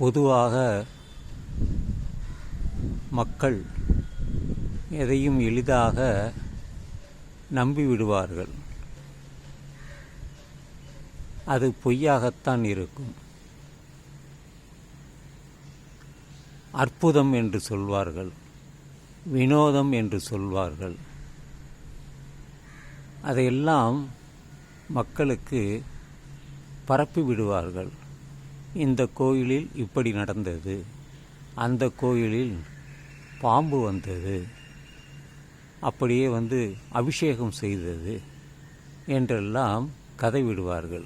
பொதுவாக மக்கள் எதையும் எளிதாக நம்பிவிடுவார்கள். அது பொய்யாகத்தான் இருக்கும். அற்புதம் என்று சொல்வார்கள் வினோதம் என்று சொல்வார்கள். அதையெல்லாம் மக்களுக்கு பரப்பி விடுவார்கள் இந்த கோயிலில் இப்படி நடந்தது. அந்த கோயிலில் பாம்பு வந்தது. அப்படியே வந்து அபிஷேகம் செய்தது என்றெல்லாம் கதை விடுவார்கள்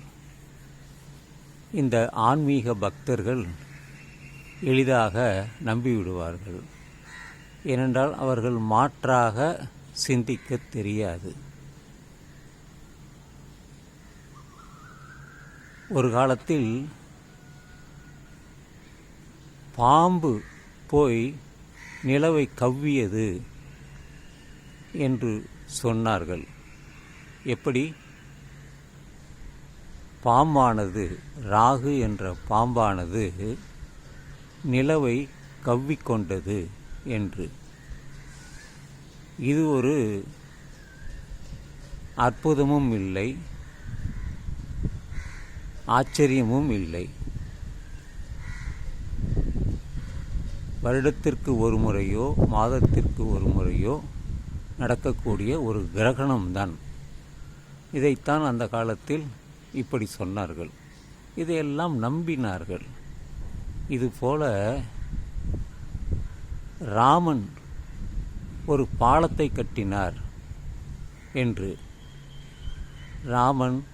இந்த ஆன்மீக பக்தர்கள் எளிதாக நம்பிவிடுவார்கள். ஏனென்றால் அவர்கள் மாற்றாக சிந்திக்க தெரியாது. ஒரு காலத்தில் பாம்பு போய் நிலவை கவ்வியது என்று சொன்னார்கள். எப்படி? பாம்பானது ராகு என்ற பாம்பானது நிலவை கவ்விக்கொண்டது என்று. இது ஒரு அற்புதமும் இல்லை ஆச்சரியமும் இல்லை. வருடத்திற்கு ஒரு முறையோ மாதத்திற்கு ஒரு முறையோ நடக்கக்கூடிய ஒரு கிரகணம்தான். இதைத்தான் அந்த காலத்தில் இப்படி சொன்னார்கள். இதையெல்லாம் நம்பினார்கள். இதுபோல ராமன் ஒரு பாலத்தை கட்டினார் என்று ராமன்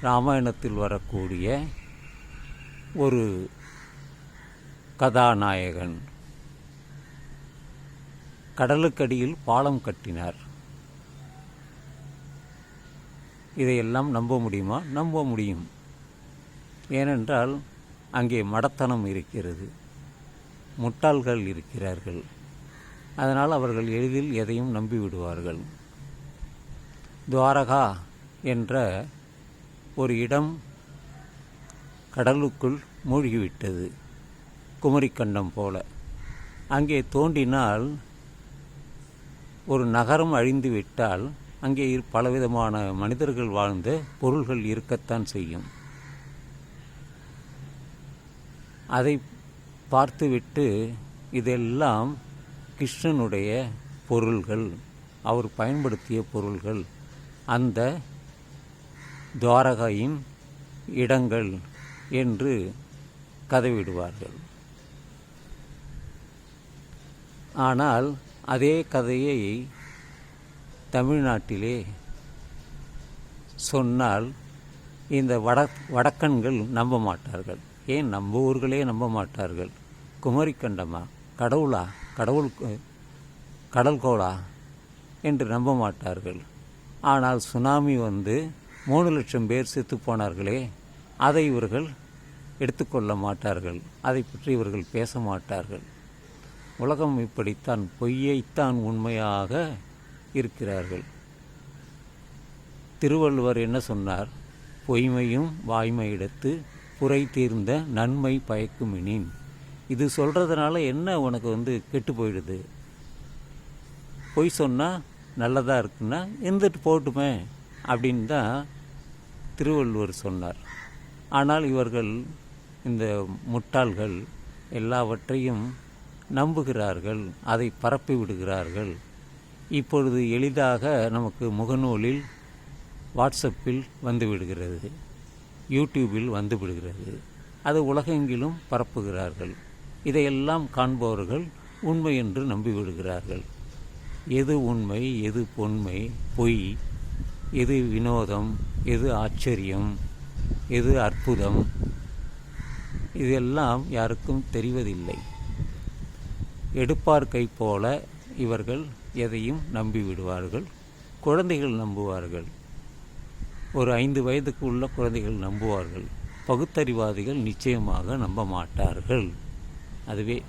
ராமாயணத்தில் வரக்கூடிய ஒரு கதாநாயகன் கடலுக்கடியில் பாலம் கட்டினார். இதையெல்லாம் நம்ப முடியுமா? நம்ப முடியும். ஏனென்றால் அங்கே மடத்தனம் இருக்கிறது. முட்டாள்கள் இருக்கிறார்கள். அதனால் அவர்கள் எளிதில் எதையும் நம்பிவிடுவார்கள். துவாரகா என்ற ஒரு இடம் கடலுக்குள் மூழ்கிவிட்டது. குமரிக்கண்டம் போல. அங்கே தோண்டினால் ஒரு நகரம் அழிந்து விட்டால் அங்கே இரு- பலவிதமான மனிதர்கள் வாழ்ந்த பொருள்கள் இருக்கத்தான் செய்யும். அதை பார்த்துவிட்டு இதெல்லாம் கிருஷ்ணனுடைய பொருள்கள் அவர் பயன்படுத்திய பொருள்கள் அந்த துவாரகையின் இடங்கள் என்று கதவிடுவார்கள். ஆனால் அதே கதையை தமிழ்நாட்டிலே சொன்னால் இந்த வட வடக்கன்கள் நம்ப மாட்டார்கள். ஏன் நம்ம ஊர்களே நம்ப மாட்டார்கள்? குமரிக்கண்டமா? கடவுளா? கடவுள் கு- கடல் கோளா? என்று நம்ப மாட்டார்கள். ஆனால் சுனாமி வந்து மூணு லட்சம் பேர் செத்து போனார்களே அதை இவர்கள் எடுத்துக்கொள்ள மாட்டார்கள். அதை பற்றி இவர்கள் பேச மாட்டார்கள். உலகம் இப்படித்தான் பொய்யைத்தான் உண்மையாக இருக்கிறார்கள். திருவள்ளுவர் என்ன சொன்னார்? பொய்மையும் வாய்மையிடத்து புரை தீர்ந்த நன்மை பயக்குமினின். இது சொல்கிறதுனால என்ன உனக்கு வந்து கெட்டு போயிடுது? பொய் சொன்னால் நல்லதாக இருக்குன்னா இருந்துட்டு போட்டுமே அப்படின்னு தான் திருவள்ளுவர் சொன்னார். ஆனால் இவர்கள் இந்த முட்டாள்கள் எல்லாவற்றையும் நம்புகிறார்கள் அதை பரப்பி விடுகிறார்கள். இப்பொழுது எளிதாக நமக்கு முகநூலில் வாட்ஸ்அப்பில் வந்துவிடுகிறது யூடியூபில் வந்து விடுகிறது. அது உலகெங்கிலும் பரப்புகிறார்கள். இதையெல்லாம் காண்பவர்கள் உண்மை என்று நம்பிவிடுகிறார்கள் எது உண்மை எது பொன்மை பொய் எது வினோதம் எது ஆச்சரியம் எது அற்புதம் இதெல்லாம் யாருக்கும் தெரிவதில்லை. எடுப்பார் கை போல இவர்கள் எதையும் நம்பி விடுவார்கள். குழந்தைகள் நம்புவார்கள். ஒரு ஐந்து வயதுக்கு உள்ள குழந்தைகள் நம்புவார்கள். பகுத்தறிவாதிகள் நிச்சயமாக நம்ப மாட்டார்கள். அதுவே